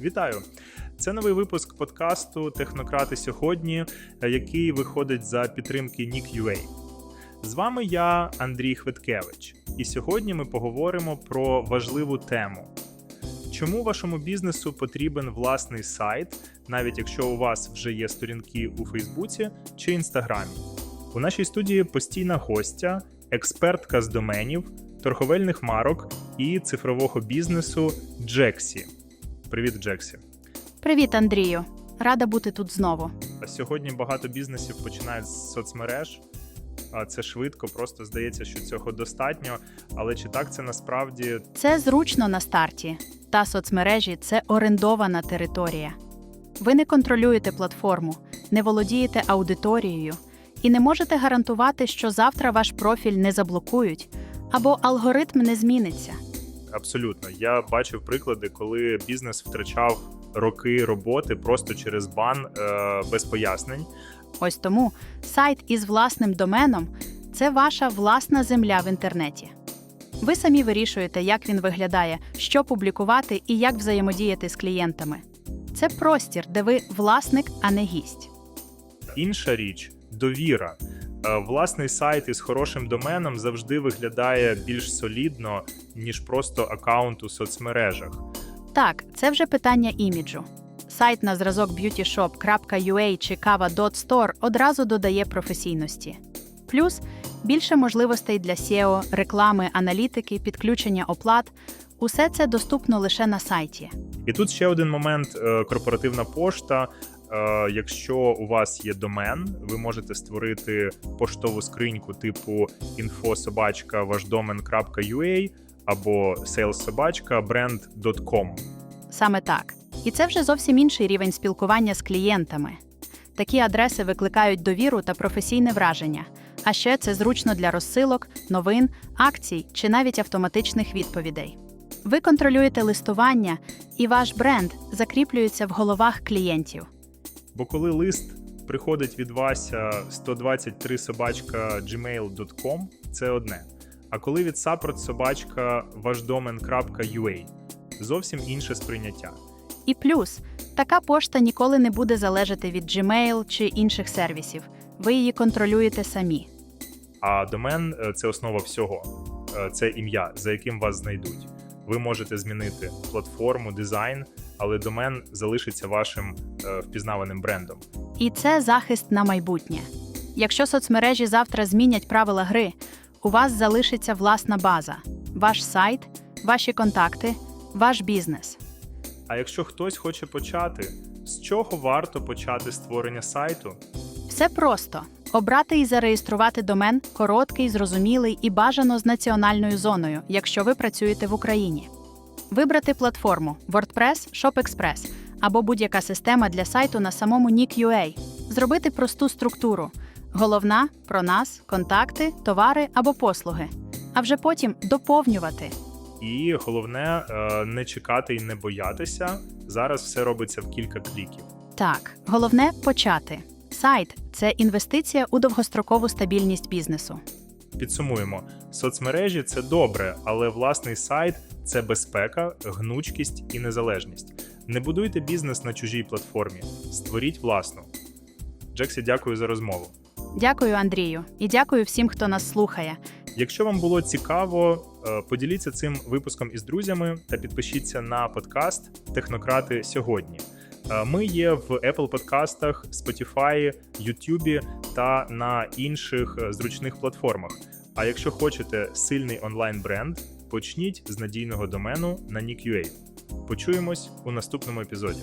Вітаю! Це новий випуск подкасту Технократи сьогодні, е, який виходить за підтримки Nick.ua. З вами я, Андрій Хвиткевич, і сьогодні ми поговоримо про важливу тему. Чому вашому бізнесу потрібен власний сайт, навіть якщо у вас вже є сторінки у Фейсбуці чи Інстаграмі? У нашій студії постійна гостя, експертка з доменів, торговельних марок і цифрового бізнесу Джексі. Привіт, Джексі. Привіт, Андрію. Рада бути тут знову. Сьогодні багато бізнесів починають з соцмереж. Це швидко, просто здається, що цього достатньо. Але чи так це насправді Це зручно на старті. Та соцмережі це орендована територія. Ви не контролюєте платформу, не володієте аудиторією і не можете гарантувати, що завтра ваш профіль не заблокують або алгоритм не зміниться. Абсолютно? Я бачив приклади, коли бізнес втрачав роки роботи просто через бан е, без пояснень. Ось тому сайт із власним доменом це ваша власна земля в інтернеті. Ви самі вирішуєте, як він виглядає, що публікувати і як взаємодіяти з клієнтами. Це простір, де ви власник, а не гість. Інша річ довіра. Е, Власний сайт із хорошим доменом завжди виглядає більш солідно, ніж просто аккаунт у соцмережах. Так, це вже питання іміджу. Сайт на зразок beautyshop.ua чи kava.store одразу додає професійності. Плюс більше можливостей для SEO, реклами, аналітики, підключення оплат. Усе це доступно лише на сайті. І тут ще один момент: е, корпоративна пошта. Е, Якщо у вас є домен, ви можете створити поштову скриньку типу info.вашдомен.ua або salesobachka.brand.com. Саме так. І це вже зовсім інший рівень спілкування з клієнтами. Такі адреси викликають довіру та професійне враження. А ще це зручно для розсилок, новин, акцій чи навіть автоматичних відповідей. Ви контролюєте листування, і ваш бренд закріплюється в головах клієнтів. Бо коли лист приходить від Вася 123 собачка gmail.com, це одне. А коли від support собачка вашдомен.ua зовсім інше сприйняття. І плюс, така пошта ніколи не буде залежати від Gmail чи інших сервісів. Ви її контролюєте самі. А домен е, це основа всього. Е, Це ім'я, за яким вас знайдуть. Ви можете змінити платформу, дизайн, але домен залишиться вашим е, впізнаваним брендом. І це захист на майбутнє. Якщо соцмережі завтра змінять правила гри, у вас залишиться власна база, ваш сайт, ваші контакти, ваш бізнес. А якщо хтось хоче почати, з чого варто почати створення сайту? Все просто обрати і зареєструвати домен короткий, зрозумілий і бажано з національною зоною, якщо ви працюєте в Україні. Вибрати платформу WordPress, ShopExpress або будь-яка система для сайту на самому Nick.ua. Зробити просту структуру. Головна про нас, контакти, товари або послуги. А вже потім доповнювати. І головне е, не чекати і не боятися. Зараз все робиться в кілька кліків. Так, головне почати. Сайт це інвестиція у довгострокову стабільність бізнесу. Підсумуємо: соцмережі це добре, але власний сайт це безпека, гнучкість і незалежність. Не будуйте бізнес на чужій платформі, створіть власну. Джексі, дякую за розмову. Дякую, Андрію, і дякую всім, хто нас слухає. Якщо вам було цікаво, е, поділіться цим випуском із друзями та підпишіться на подкаст Технократи сьогодні. Е, Ми є в Apple подкастах, Spotify, YouTube та на інших е, зручних платформах. А якщо хочете сильний онлайн-бренд, почніть з надійного домену на Nick.ua. Почуємось у наступному епізоді.